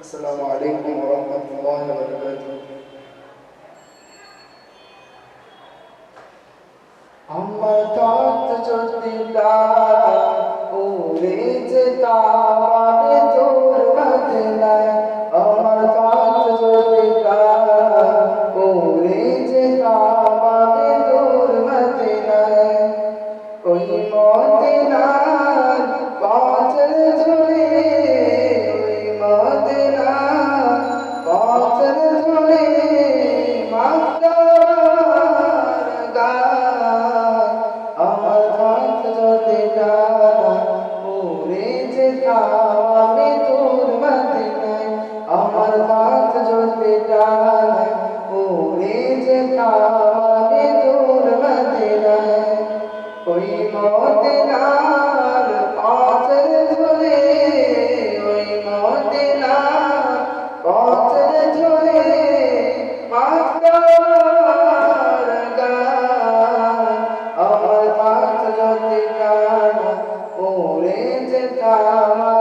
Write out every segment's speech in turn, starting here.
السلام عليكم ورحمة الله وبركاته আমার তত যদি উড়ে যেতাম আমি তোর মদিনায় আমার থাক যদি ডানা উড়ে যেতাম আমি তোর মদিনায় ওই মদিনার পাথর ধরে, ওই মদিনার পাথর ধরে মাতার আমার গানা ওরে যেতাম আমি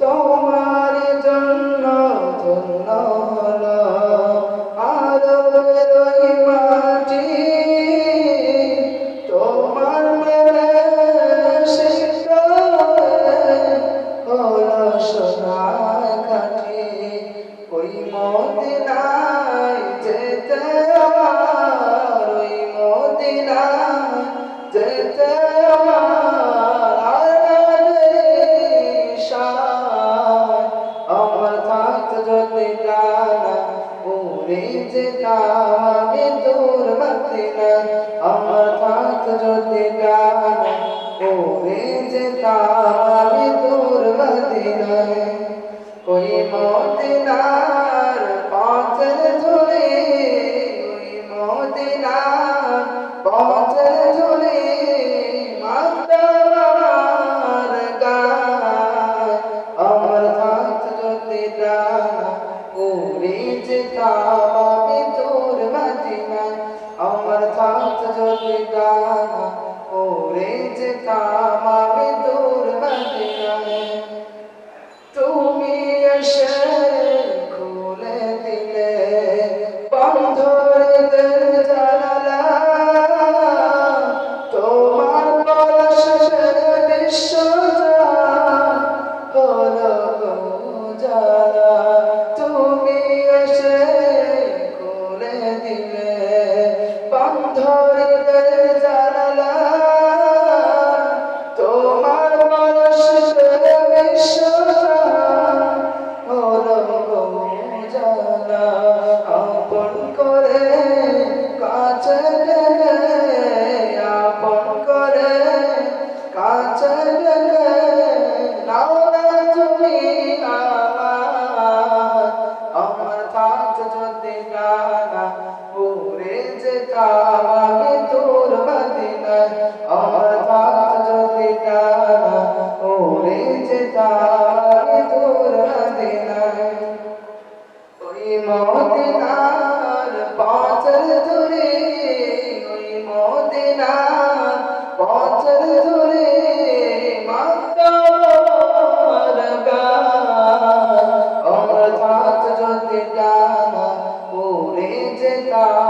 তোমার জন্য ধন্য হলো থাকত যদি ডানা উড়ে যেতাম আমি তোর মদিনায় আমার থাকত যদি ডানা উড়ে যেতাম আমি তোর মদিনায় ওই মদিনার থাক যদি যে উড়ে tchau.